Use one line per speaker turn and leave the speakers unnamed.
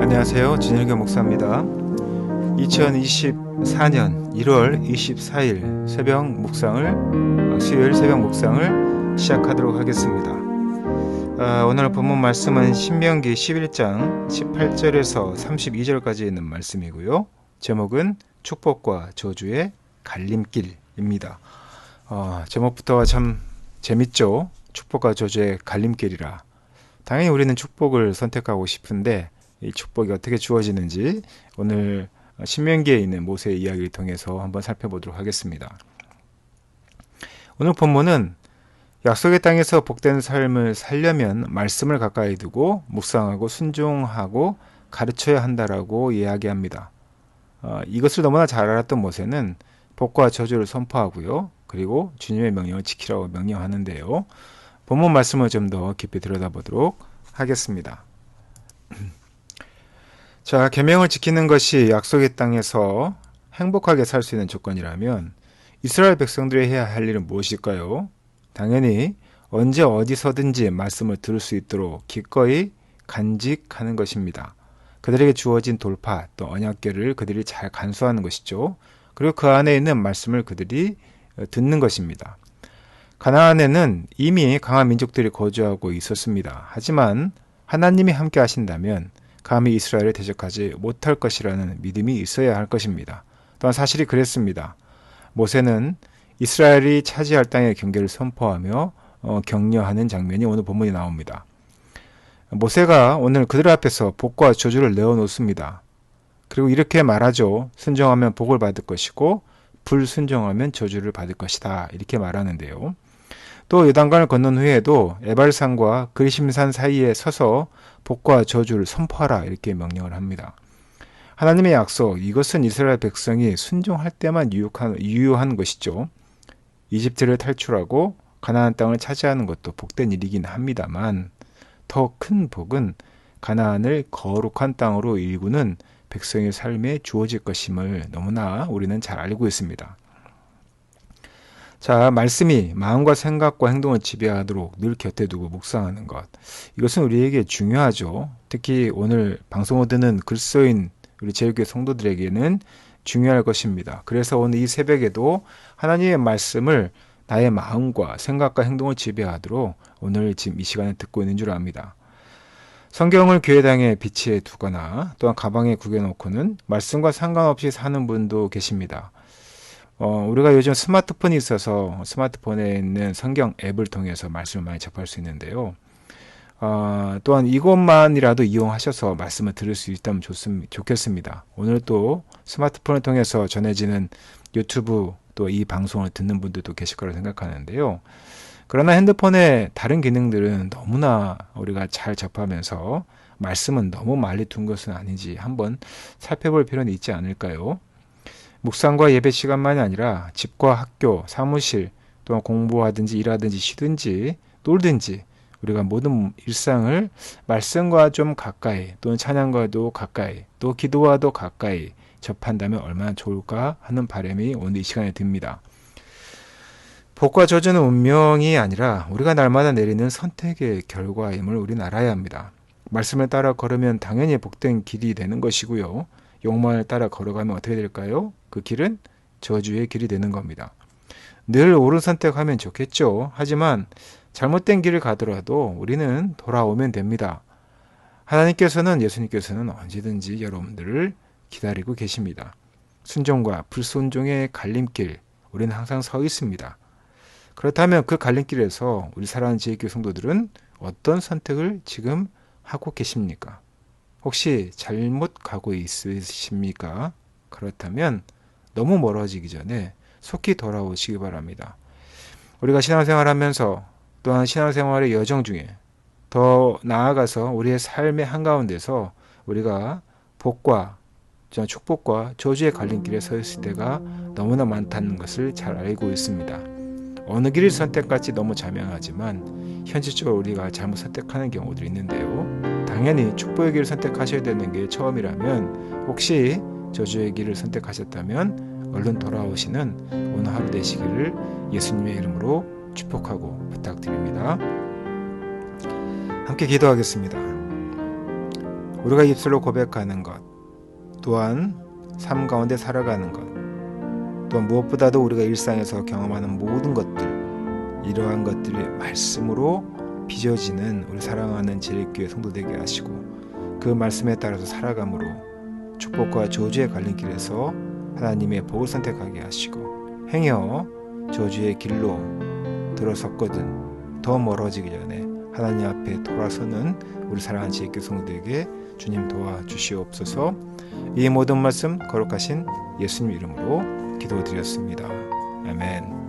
안녕하세요. 진일교 목사입니다. 2024년 1월 24일 새벽 묵상을 어, 수요일 새벽 묵상을 시작하도록 하겠습니다. 아, 오늘 본문 말씀은 신명기 11장 18절에서 32절까지 있는 말씀이고요. 제목은 축복과 저주의 갈림길입니다. 어, 제목부터 참 재밌죠? 축복과 저주의 갈림길이라. 당연히 우리는 축복을 선택하고 싶은데 이 축복이 어떻게 주어지는지 오늘 신명기에 있는 모세의 이야기를 통해서 한번 살펴보도록 하겠습니다. 오늘 본문은 약속의 땅에서 복된 삶을 살려면 말씀을 가까이 두고 묵상하고 순종하고 가르쳐야 한다라고 이야기합니다. 어, 이것을 너무나 잘 알았던 모세는 복과 저주를 선포하고요. 그리고 주님의 명령을 지키라고 명령하는데요. 본문 말씀을 좀 더 깊이 들여다보도록 하겠습니다. 자, 계명을 지키는 것이 약속의 땅에서 행복하게 살 수 있는 조건이라면 이스라엘 백성들이 해야 할 일은 무엇일까요? 당연히 언제 어디서든지 말씀을 들을 수 있도록 기꺼이 간직하는 것입니다. 그들에게 주어진 돌파 또 언약계를 그들이 잘 간수하는 것이죠. 그리고 그 안에 있는 말씀을 그들이 듣는 것입니다. 가나안에는 이미 강한 민족들이 거주하고 있었습니다. 하지만 하나님이 함께 하신다면 감히 이스라엘을 대적하지 못할 것이라는 믿음이 있어야 할 것입니다. 또한 사실이 그랬습니다. 모세는 이스라엘이 차지할 땅의 경계를 선포하며 어, 격려하는 장면이 오늘 본문에 나옵니다. 모세가 오늘 그들 앞에서 복과 저주를 내어놓습니다. 그리고 이렇게 말하죠. 순종하면 복을 받을 것이고 불순종하면 저주를 받을 것이다. 이렇게 말하는데요. 또 요단강을 건넌 후에도 에발산과 그리심산 사이에 서서 복과 저주를 선포하라 이렇게 명령을 합니다. 하나님의 약속 이것은 이스라엘 백성이 순종할 때만 유효한, 유효한 것이죠. 이집트를 탈출하고 가나안 땅을 차지하는 것도 복된 일이긴 합니다만 더 큰 복은 가나안을 거룩한 땅으로 일구는 백성의 삶에 주어질 것임을 너무나 우리는 잘 알고 있습니다. 자, 말씀이 마음과 생각과 행동을 지배하도록 늘 곁에 두고 묵상하는 것. 이것은 우리에게 중요하죠. 특히 오늘 방송을 듣는 글쓰인 우리 제일교회 성도들에게는 중요할 것입니다. 그래서 오늘 이 새벽에도 하나님의 말씀을 나의 마음과 생각과 행동을 지배하도록 오늘 지금 이 시간에 듣고 있는 줄 압니다. 성경을 교회당에 비치해 두거나 또한 가방에 구겨놓고는 말씀과 상관없이 사는 분도 계십니다. 어, 우리가 요즘 스마트폰이 있어서 스마트폰에 있는 성경 앱을 통해서 말씀을 많이 접할 수 있는데요. 어, 또한 이것만이라도 이용하셔서 말씀을 들을 수 있다면 좋습, 좋겠습니다. 오늘 또 스마트폰을 통해서 전해지는 유튜브 또 이 방송을 듣는 분들도 계실 거라 생각하는데요. 그러나 핸드폰의 다른 기능들은 너무나 우리가 잘 접하면서 말씀은 너무 많이 둔 것은 아닌지 한번 살펴볼 필요는 있지 않을까요? 묵상과 예배 시간만이 아니라 집과 학교, 사무실, 또한 공부하든지 일하든지 쉬든지 놀든지 우리가 모든 일상을 말씀과 좀 가까이 또는 찬양과도 가까이 또 기도와도 가까이 접한다면 얼마나 좋을까 하는 바람이 오늘 이 시간에 듭니다. 복과 저주는 운명이 아니라 우리가 날마다 내리는 선택의 결과임을 우리는 알아야 합니다. 말씀을 따라 걸으면 당연히 복된 길이 되는 것이고요. 욕망을 따라 걸어가면 어떻게 될까요? 그 길은 저주의 길이 되는 겁니다. 늘 옳은 선택하면 좋겠죠. 하지만 잘못된 길을 가더라도 우리는 돌아오면 됩니다. 하나님께서는 예수님께서는 언제든지 여러분들을 기다리고 계십니다. 순종과 불순종의 갈림길 우리는 항상 서 있습니다. 그렇다면 그 갈림길에서 우리 사랑하는 제교 성도들은 어떤 선택을 지금 하고 계십니까? 혹시 잘못 가고 있으십니까? 그렇다면 너무 멀어지기 전에 속히 돌아오시기 바랍니다. 우리가 신앙생활 하면서 또한 신앙생활의 여정 중에 더 나아가서 우리의 삶의 한가운데서 우리가 복과 축복과 저주의 갈림길에 서 있을 때가 너무나 많다는 것을 잘 알고 있습니다. 어느 길을 선택할지 너무 자명하지만 현실적으로 우리가 잘못 선택하는 경우들이 있는데요. 당연히 축복의 길을 선택하셔야 되는 게 처음이라면 혹시 저주의 길을 선택하셨다면 얼른 돌아오시는 오늘 하루 되시기를 예수님의 이름으로 축복하고 부탁드립니다. 함께 기도하겠습니다. 우리가 입술로 고백하는 것, 또한 삶 가운데 살아가는 것, 또한 무엇보다도 우리가 일상에서 경험하는 모든 것들, 이러한 것들이 말씀으로 빚어지는 우리 사랑하는 제일교회 성도 되게 하시고 그 말씀에 따라서 살아감으로 축복과 저주의 갈림길에서 하나님의 복을 선택하게 하시고 행여 저주의 길로 들어섰거든 더 멀어지기 전에 하나님 앞에 돌아서는 우리 사랑하는 제일교회 성도에게 주님 도와주시옵소서 이 모든 말씀 거룩하신 예수님 이름으로 기도드렸습니다. 아멘.